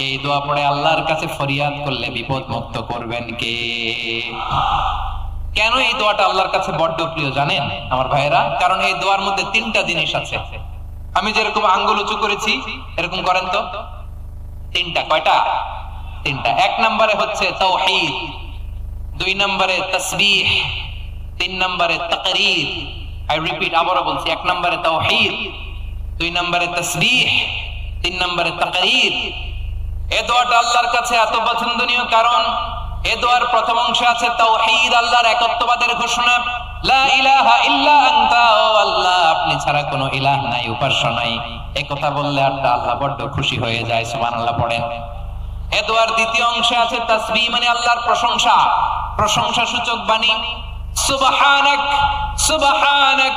এই দোয়া পড়ে আল্লাহর কাছে ফরিয়াদ করলে বিপদ মুক্ত করবেন কে? কেন এই দোয়াটা আল্লাহর কাছে বড্ড প্রিয় জানেন আমার ভাইয়েরা? কারণ এই দোয়ার মধ্যে তিনটা জিনিস আছে। আমি যেরকম আঙ্গুল উঁচু করেছি, এরকম করেন তো? তিনটা। কয়টা? তিনটা। এক নম্বরে হচ্ছে তাওহীদ দুই নম্বরে তাসবিহ, তিন নম্বরে তাকরীর। আই রিপিট আবারও বলছি, এক নম্বরে তাওহীদ দুই নম্বরে তাসবিহ, তিন নম্বরে তাকরীর। এ দোয়াটা আল্লাহর কাছে এত পছন্দনীয় কারণ, এ দোয়ার প্রথম অংশে আছে তাওহীদ আল্লাহর একত্ববাদের ঘোষণা। লা ইলাহা ইল্লা আনতা, ও আল্লাহ, আপনি ছাড়া কোনো ইলাহ নাই, উপাস্য নাই। কথা বললে আর আল্লাহ বড্ড খুশি হয়ে যায় পড়েন। এ দোয়ার দ্বিতীয় অংশে আছে তাসবিহ মানে আল্লাহর প্রশংসা। প্রশংসা সূচক বাণী। সুবহানাক সুবহানাক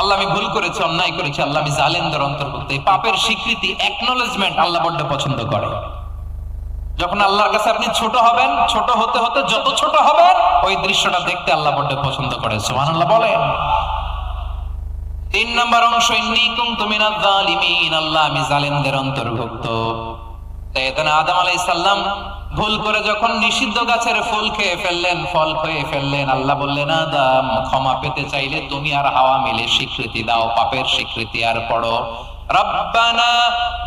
আল্লাহ আমি ভুল করেছি, অন্যায় করেছি, আল্লাহ আমি জালেমদের অন্তর্ভুক্ত। এই পাপের স্বীকৃতি একনলেজমেন্ট আল্লাহ বড্ড পছন্দ করে। যখন আল্লাহর কাছে আপনি ছোট হবেন, ছোট হতে হতে যত ছোট হবেন, ওই দৃশ্যটা দেখতে আল্লাহ বড্ড পছন্দ করে। সুবহানাল্লাহ বলেন। তিন নম্বর অংশ ইন্নিকুম তুমিনাজ জালিমিন আল্লাহ আমি জালিমদের অন্তর্ভুক্ত। সাইয়েদনা আদম আলাইহিস সালাম ভুল করে যখন নিষিদ্ধ গাছের ফুল খেয়ে ফেললেন ফল খেয়ে ফেললেন আল্লাহ বললেন আদম ক্ষমা পেতে চাইলে তুমি আর হাওয়া মিলে স্বীকৃতি দাও পাপের স্বীকৃতি আর পড়ো ربنا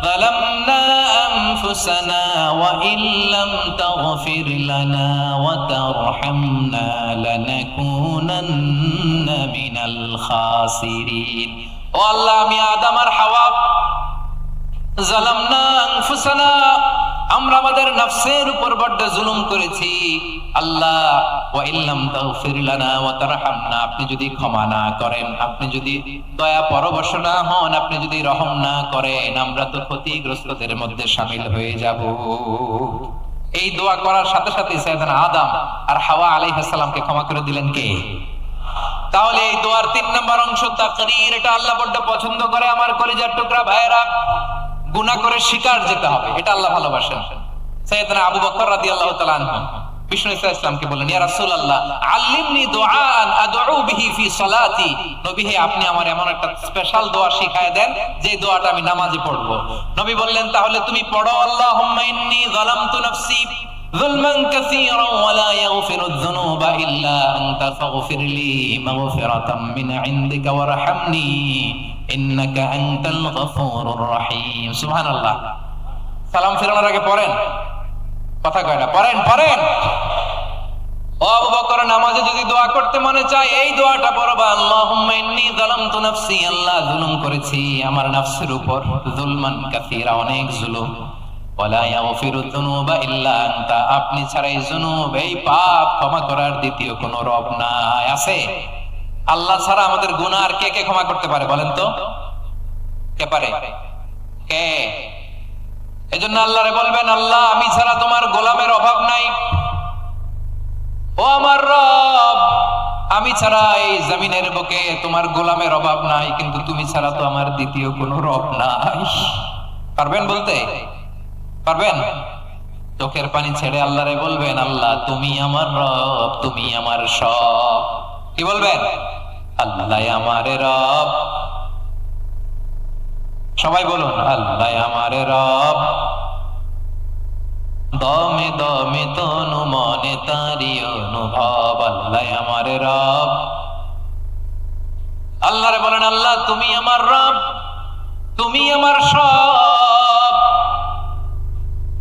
ظلمنا أنفسنا وإن لم تغفر لنا وترحمنا لنكونن من الخاسرين والله আমি আদম আর হাওয়া জালামনা আনফুসানা আমরা আমাদের নফসের উপর বড্ড জুলুম করেছি। আল্লাহ ওয়া ইল্লাম ওয়া তারহামনা। আপনি যদি ক্ষমা না করেন, আপনি যদি দয়া পরবশ না হন, আপনি যদি রহম না করেন, আমরা তো ক্ষতিগ্রস্তদের মধ্যে শামিল হয়ে যাব। এই দোয়া করার সাথে সাথে সাইয়েদনা আদম আর হাওয়া আলাইহিস সালামকে ক্ষমা করে দিলেন কে? তাহলে এই দোয়ার তিন নম্বর অংশ তাকরীর, এটা আল্লাহ বড্ড পছন্দ করে। আমার কলিজার টুকরা ভাইয়েরা গুনাহ করে শিকার যেতে হবে, এটা আল্লাহ ভালোবাসেন। সৈয়দনা আবু বকর রাদিয়াল্লাহু তাআলা ইসলামকে বললেন ইয়া রাসূলুল্লাহ, আল্লিমনি দুআআন আদউ বিহি ফি সালাতি। নবী হে, আপনি আমার এমন একটা স্পেশাল দোয়া শিখায় দেন, যে দোয়াটা আমি নামাজে পড়ব। নবী বললেন, তাহলে তুমি পড়ো, আল্লাহুম্মা ইন্নী যালামতু নাফসি। ظلما كثيرا ولا يغفر الذنوب إلا أنت فاغفر لي مغفرة من عندك وارحمني إنك أنت الغفور الرحيم سبحان الله সালাম ফেরানোর আগে পড়েন কথা কয় না পড়েন পড়েন ও আবু বকর নামাজে যদি দোয়া করতে মনে চায় এই দোয়াটা পড়বা আল্লাহুম্মা ইন্নী যালামতু নাফসি আল্লাহ জুলুম করেছি আমার নফসের উপর যুলমান কাসীরা অনেক জুলুম আপনি ছাড়া এই যুনুব, এই পাপ ক্ষমা করার দ্বিতীয় কোনো রব নাই, আছে? আল্লাহ ছাড়া আমাদের গুনাহ আর কে কে ক্ষমা করতে পারে বলেন তো? কে পারে? কে? এজন্য আল্লাহরে বলবেন, আল্লাহ, আমি ছাড়া তোমার গোলামের অভাব নাই। ও আমার রব, আমি ছাড়া এই জমিনের বুকে তোমার গোলামের অভাব নাই, কিন্তু তুমি ছাড়া তো আমার দ্বিতীয় কোনো রব নাই। পারবেন বলতে? পারবেন? চোখের পানি ছেড়ে আল্লাহরে বলবেন, আল্লাহ, তুমি আমার রব, তুমি আমার সব। কি বলবেন? আল্লাহ আমার রব। সবাই বলুন, আল্লাহ আমার রব। দমে দমে তনু মনে তারি অনুভব, আল্লাহ আমার রব। আল্লাহরে বলেন, আল্লাহ, তুমি আমার রব, তুমি আমার সব।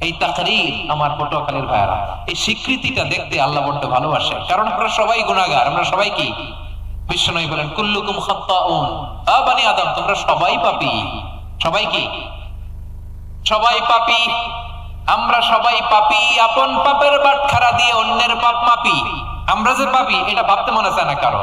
এই তাকরীর আমার পটুয়াখালীর ভাইরা এই স্বীকৃতিটা দেখতে আল্লাহ বড্ড ভালোবাসে। কারণ আমরা সবাই গুনাহগার, আমরা সবাই কি? বলেন, কুল্লুকুম আদম, তোমরা সবাই পাপী। সবাই কি? সবাই পাপী। আমরা সবাই পাপী। আপন পাপের বাটখারা দিয়ে অন্যের পাপ মাপি। আমরা যে পাপি, এটা ভাবতে মনে চায় না কারও।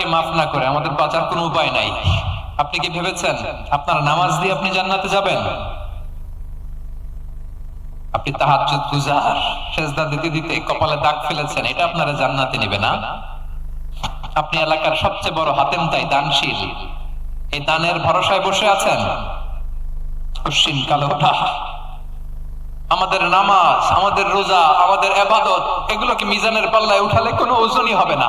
আমাদেরকে মাফ না করে, আমাদের বাঁচার কোনো উপায় নাই। আপনি কি ভেবেছেন আপনার নামাজ দিয়ে আপনি জান্নাতে যাবেন? আপনি তাহাজ্জুদ গুজার সেজদা দিতে দিতে কপালে দাগ ফেলেছেন, এটা আপনারা জান্নাতে নেবে না? আপনি এলাকার সবচেয়ে বড় হাতেম তাই দানশীল। এই দানের ভরসায় বসে আছেন? পশ্চিম কালো আমাদের নামাজ, আমাদের রোজা, আমাদের এবাদত, এগুলোকে মিজানের পাল্লায় উঠালে কোনো ওজনই হবে না।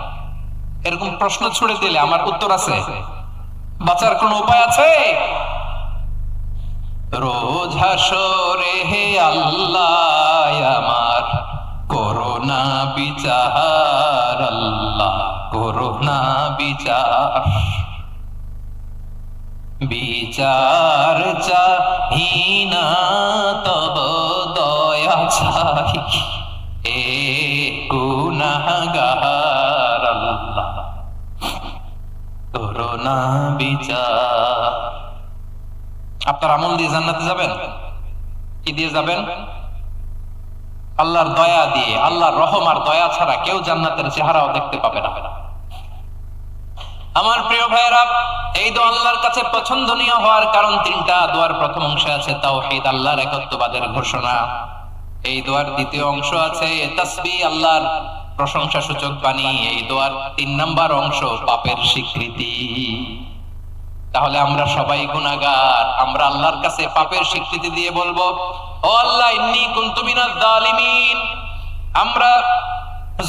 এরকম প্রশ্ন ছুড়ে দিলে আমার উত্তর আছে। বাঁচার কোনো উপায় আছে? রোজ হাসরে হে আল্লাহ, আমার করোনা বিচার, আল্লাহ করোনা বিচার। বিচার চাহিনা করোনা বিচার। আপনার আমল দিয়ে জান্নাতে যাবেন? কি দিয়ে যাবেন? আল্লাহর দয়া দিয়ে, আল্লাহর রহম আর দয়া ছাড়া কেউ জান্নাতের চেহারাও দেখতে পাবে না। আমার প্রিয় ভাইয়েরা, এই দোয়া আল্লাহর কাছে পছন্দনীয় হওয়ার কারণ তিনটা। দোয়ার প্রথম অংশে আছে তাও তাওহীদ, আল্লাহর একত্ববাদের ঘোষণা। এই দোয়ার দ্বিতীয় অংশ আছে তাসবিহ, আল্লাহর প্রশংসা সূচক বাণী, এই দোয়ার তিন নাম্বার অংশ, পাপের স্বীকৃতি। তাহলে আমরা সবাই গুনাহগার। আমরা আল্লাহর কাছে পাপের স্বীকৃতি দিয়ে বলব, ও আল্লাহ, ইন্নী কুনতু মিনাজ জালিমিন আমরা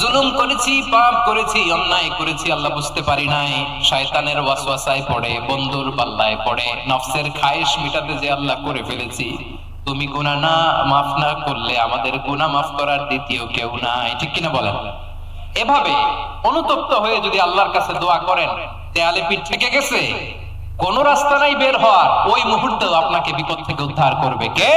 জুলুম করেছি, পাপ করেছি, অন্যায় করেছি, আল্লাহ বুঝতে পারি নাই। শয়তানের ওয়াসওয়াসায় পড়ে, বন্ধুর পাল্লায় পড়ে, নফসের খায়েশ মিটাতে যে আল্লাহ করে ফেলেছি। তুমি গুণা না, মাফ না করলে আমাদের গুণা মাফ করার দ্বিতীয় কেউ নাই। ঠিক কিনা বলেন? এভাবে অনুতপ্ত হয়ে যদি আল্লাহর কাছে দোয়া করেন, দেয়ালে পিঠ থেকে গেছে, কোন রাস্তা নাই বের হওয়ার, ওই মুহূর্তেও আপনাকে বিপদ থেকে উদ্ধার করবে। কে?